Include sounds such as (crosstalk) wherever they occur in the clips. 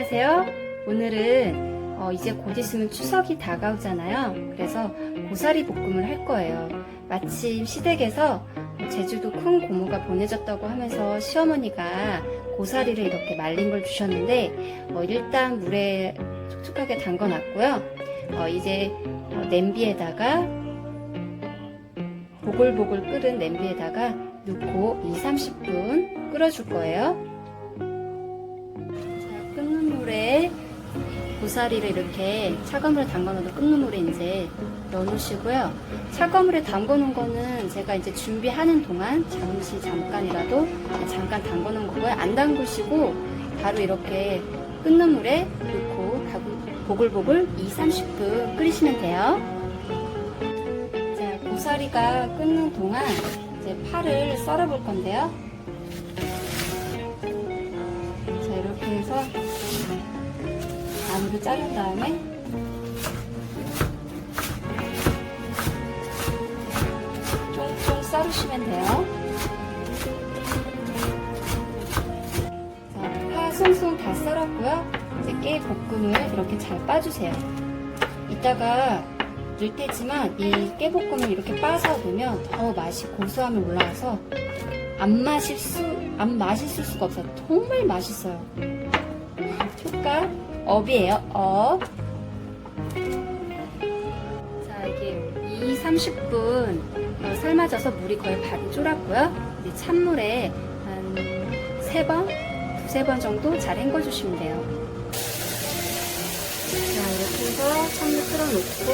안녕하세요. 오늘은 어, 이제 곧 있으면 추석이 다가오잖아요. 그래서 고사리 볶음을 할 거예요. 마침 시댁에서 제주도 큰 고모가 보내줬다고 하면서 시어머니가 고사리를 이렇게 말린 걸 주셨는데 어, 일단 물에 촉촉하게 담궈놨고요. 어, 이제 어, 냄비에다가 보글보글 끓은 냄비에다가 넣고 2, 30분 끓여줄 거예요. 물에 고사리를 이렇게 차가운 물에 담가놓은 끓는 물에 이제 넣어놓으시고요. 차가운 물에 담궈놓은 거는 제가 이제 준비하는 동안 잠시 잠깐이라도 잠깐 담궈놓은 거고요. 안 담그시고 바로 이렇게 끓는 물에 넣고 보글보글 2, 30분 끓이시면 돼요. 자, 고사리가 끓는 동안 이제 파를 썰어 볼 건데요. 자, 이렇게 해서 반으로 자른 다음에 쫑쫑 썰으시면 돼요. 자, 파 송송 다 썰었고요. 이제 깨 볶음을 이렇게 잘 빠주세요. 이따가 넣을 때지만 이 깨볶음을 이렇게 빠서 넣으면 더 맛이 고소함이 올라와서 안 마실 수, 안 맛있을 수가 없어요. 정말 맛있어요. 업이에요. 업. 자, 이게 2, 30분 어, 삶아져서 물이 거의 반이 쫄았고요. 이제 찬물에 한 3번, 두세 번 정도 잘 헹궈주시면 돼요. 자, 이렇게 해서 찬물 틀어놓고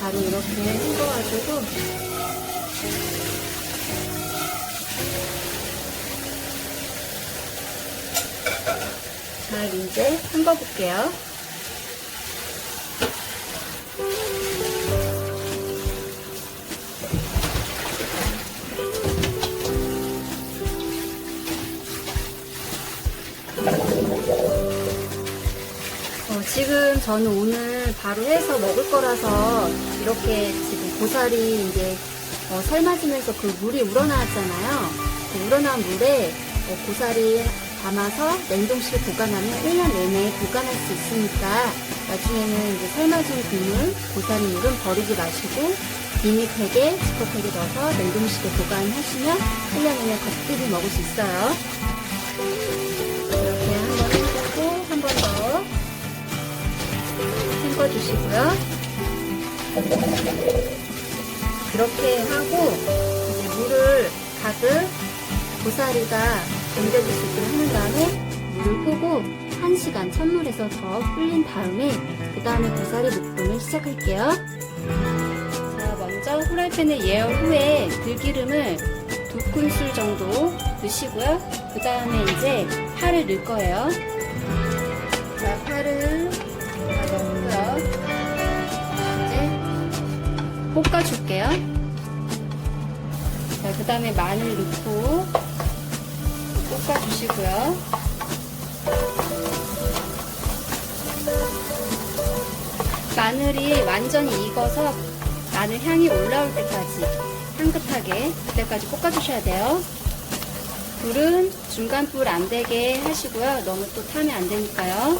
바로 이렇게 헹궈가지고 잘 이제 헹궈볼게요. 어, 지금 저는 오늘 바로 해서 먹을 거라서 이렇게 지금 고사리 이제 어, 삶아지면서 그 물이 우러나왔잖아요. 그 우러나온 물에 어, 고사리 담아서 냉동실에 보관하면 1년 내내 보관할 수 있으니까 나중에는 이제 삶아진 국물, 고사리 물은 버리지 마시고 비닐팩에 지퍼팩에 넣어서 냉동실에 보관하시면 1년 내내 거뜬히 먹을 수 있어요. 이렇게 한번 해보고 한 번 더. 헹궈주시고요. 이렇게 하고 이제 물을 가득 고사리가 옮겨질 수 있도록 하는 다음에 물을 끄고 1시간 찬물에서 더 불린 다음에 그 다음에 고사리 볶음을 시작할게요. 자, 먼저 후라이팬에 예열 후에 들기름을 두 큰술 정도 넣으시고요. 그 다음에 이제 파를 넣을 거예요. 자, 파를 다 넣고요. 이제 볶아줄게요. 자, 그 다음에 마늘 넣고 볶아주시고요. 마늘이 완전히 익어서 마늘 향이 올라올 때까지 향긋하게 그때까지 볶아주셔야 돼요. 불은 중간 불 안 되게 하시고요. 너무 또 타면 안 되니까요.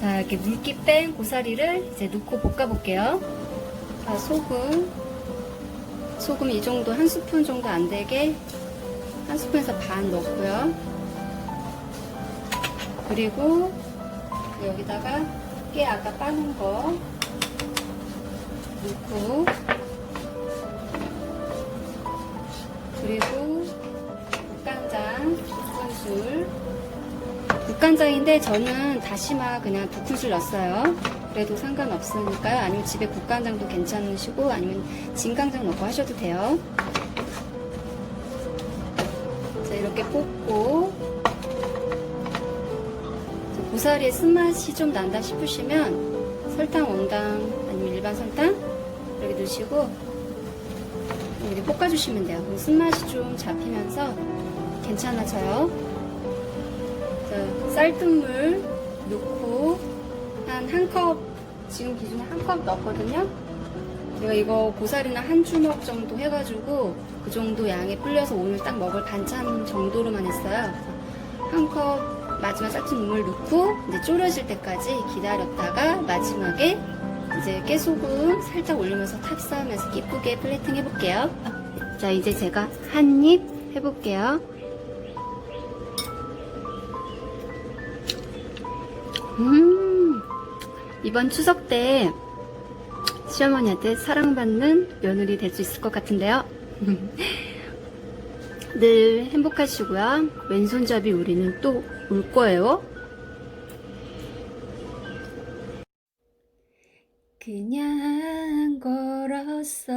자, 이렇게 물기 뺀 고사리를 이제 넣고 볶아볼게요. 자, 소금. 소금 이 정도, 한 스푼 정도 안 되게 한 스푼에서 반 넣고요. 그리고 여기다가 깨 아까 빠는 거 넣고 그리고 국간장 두 큰술 국간장인데 저는 다시마 그냥 두 큰술 넣었어요. 그래도 상관없으니까요. 아니면 집에 국간장도 괜찮으시고 아니면 진간장 넣고 하셔도 돼요. 자, 이렇게 볶고 자, 고사리의 쓴맛이 좀 난다 싶으시면 설탕 원당 아니면 일반 설탕 이렇게 넣으시고 이렇게 볶아주시면 돼요. 그럼 쓴맛이 좀 잡히면서 괜찮아져요. 자, 쌀뜨물 넣고 한 한 컵, 지금 기준에 한 컵 넣었거든요. 제가 이거 고사리는 한 주먹 정도 해가지고 그 정도 양에 불려서 오늘 딱 먹을 반찬 정도로만 했어요. 한 컵 마지막 삭힌 국물 넣고 이제 졸여질 때까지 기다렸다가 마지막에 이제 깨소금 살짝 올리면서 탑 쌓으면서 예쁘게 플레이팅 해볼게요. 자 이제 제가 한 입 해볼게요. 음 이번 추석 때 시어머니한테 사랑받는 며느리 될 수 있을 것 같은데요. (laughs) 늘 행복하시고요. 왼손잡이 우리는 또 올 거예요. 그냥 걸었어.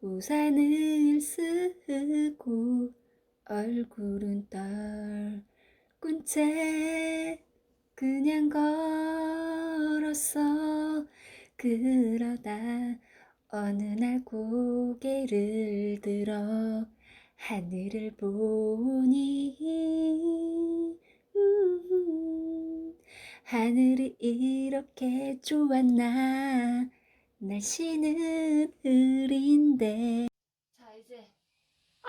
우산을 쓰고 얼굴은 떨군 채 그냥 걸었어. 그러다 어느 날 고개를 들어 하늘을 보니 음, 하늘이 이렇게 좋았나? 날씨는 흐린데. 자 이제. 아!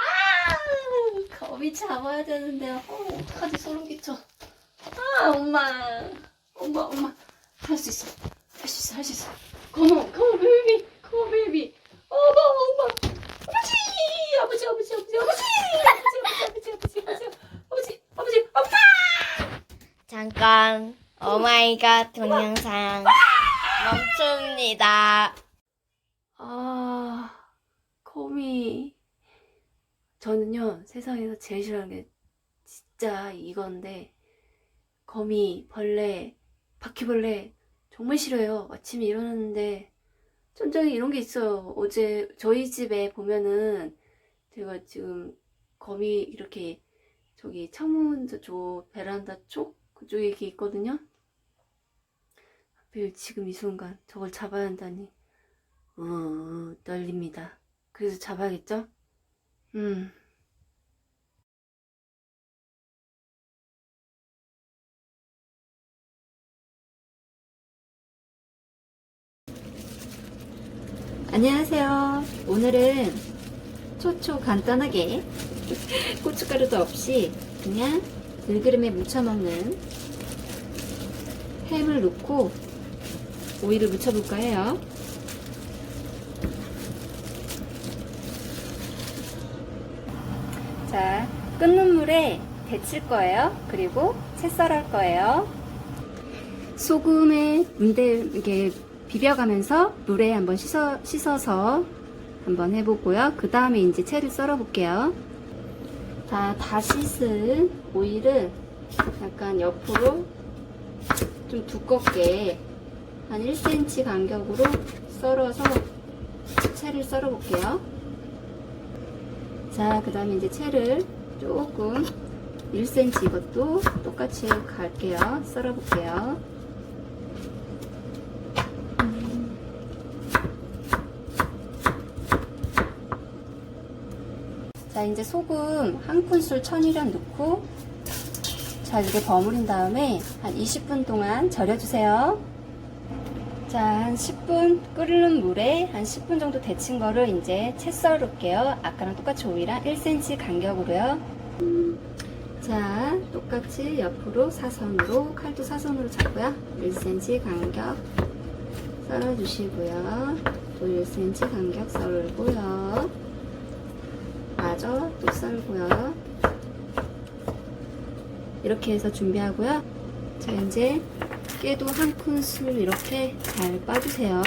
거미 잡아야 되는데요 어, 어떡하지? 소름 끼쳐. 아 엄마. 엄마 엄마. 할 수 있어. 할 수 있어 할 수 있어. 컴온 컴온 베이비 컴온 베이비. 어머 엄마 아버지! 아버지 아버지 아버지 아버지! 아버지 아버지 아버지 아버지 아버지 아버지 아버지 잠깐. 오마이갓 동영상. 멈춥니다. 아 거미 저는요 세상에서 제일 싫어하는 게 진짜 이건데 거미 벌레 바퀴벌레 정말 싫어요. 아침에 일어났는데 천장에 이런 게 있어요 어제 저희 집에 보면은 제가 지금 거미 이렇게 저기 창문 저쪽 베란다 쪽 그쪽에 이렇게 있거든요 하필 지금 이 순간 저걸 잡아야 한다니 어, 떨립니다. 그래서 잡아야겠죠? 음. 안녕하세요. 오늘은 초초 간단하게 (laughs) 고춧가루도 없이 그냥 들기름에 묻혀 먹는 햄을 넣고 오이를 묻혀볼까 해요. 자, 끓는 물에 데칠 거예요. 그리고 채 썰을 거예요. 소금에 문대 이렇게 비벼가면서 물에 한번 씻어, 씻어서 한번 해보고요. 그 다음에 이제 채를 썰어 볼게요. 자, 다 씻은 오이를 약간 옆으로 좀 두껍게 한 1cm 간격으로 썰어서 채를 썰어 볼게요. 자, 그 다음에 이제 채를 조금 1cm 이것도 똑같이 갈게요. 썰어 볼게요. 이제 소금 한 큰술 천일염 넣고 잘 이렇게 버무린 다음에 한 20분 동안 절여주세요. 자, 한 10분 끓는 물에 한 10분 정도 데친 거를 이제 채 썰을게요. 아까랑 똑같이 오이랑 1cm 간격으로요. 음, 자, 똑같이 옆으로 사선으로, 칼도 사선으로 잡고요. 1cm 간격 썰어주시고요. 또 1cm 간격 썰고요. 마저 또 썰고요. 이렇게 해서 준비하고요. 자, 이제 깨도 한 큰술 이렇게 잘 빠주세요.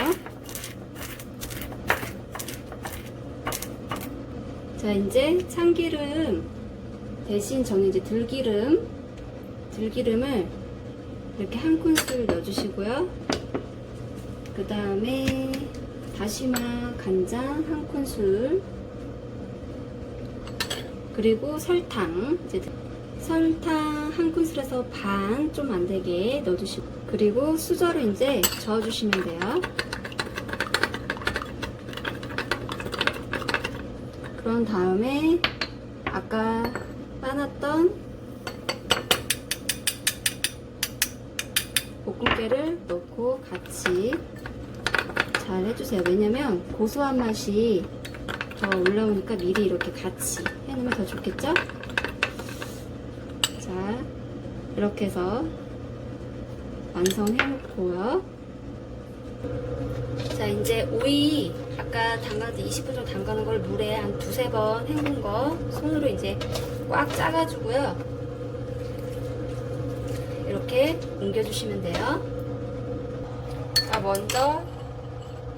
자, 이제 참기름 대신 저는 이제 들기름, 들기름을 이렇게 한 큰술 넣어주시고요. 그 다음에 다시마 간장 한 큰술, 그리고 설탕, 이제 설탕 한 큰술에서 반 좀 안 되게 넣어주시고 그리고 수저를 이제 저어주시면 돼요. 그런 다음에 아까 따놨던 볶음깨를 넣고 같이 잘 해주세요. 왜냐면 고소한 맛이 더 올라오니까 미리 이렇게 같이 해놓으면 더 좋겠죠? 자, 이렇게 해서 완성해 놓고요. 자, 이제 오이 아까 담가서 20분 정도 담가놓은 걸 물에 한 두세 번 헹군 거 손으로 이제 꽉 짜가지고요. 이렇게 옮겨주시면 돼요. 자, 먼저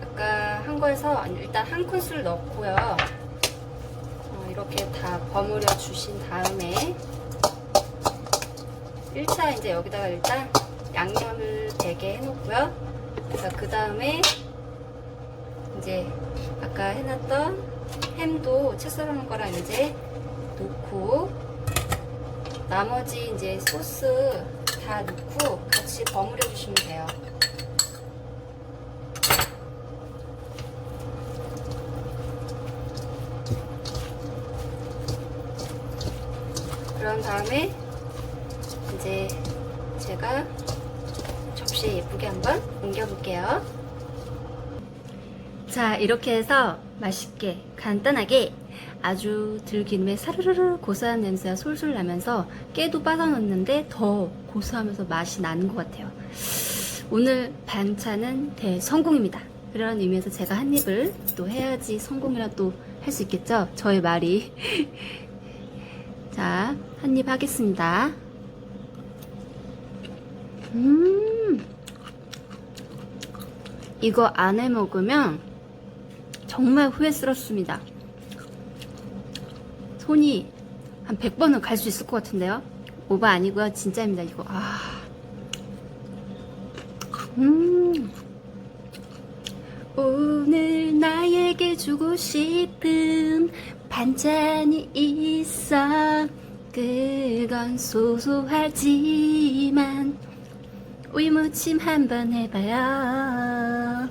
아까 한 거에서 일단 한 큰술 넣고요. 어, 이렇게 다 버무려 주신 다음에 1차 이제 여기다가 일단 양념을 되게 해놓고요. 그래서 그 다음에 이제 아까 해놨던 햄도 채 썰어놓은 거랑 이제 놓고 나머지 이제 소스 다 넣고 같이 버무려 주시면 돼요. 그런 다음에 이제 제가 접시에 예쁘게 한번 옮겨볼게요. 자, 이렇게 해서 맛있게 간단하게 아주 들기름에 사르르르 고소한 냄새가 솔솔 나면서 깨도 빠져났는데 더 고소하면서 맛이 나는 것 같아요. 오늘 반찬은 대성공입니다. 그런 의미에서 제가 한 입을 또 해야지 성공이라 또 할 수 있겠죠? 저의 말이. 자, 한 입 하겠습니다. 음, 이거 안 해 먹으면 정말 후회스럽습니다. 손이 한 100번은 갈 수 있을 것 같은데요? 오바 아니고요. 진짜입니다, 이거. 아. 음. 오늘 나에게 주고 싶은 반찬이 있어. 그건 소소하지만 우유무침 한번 해봐요.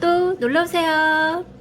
또 놀러오세요.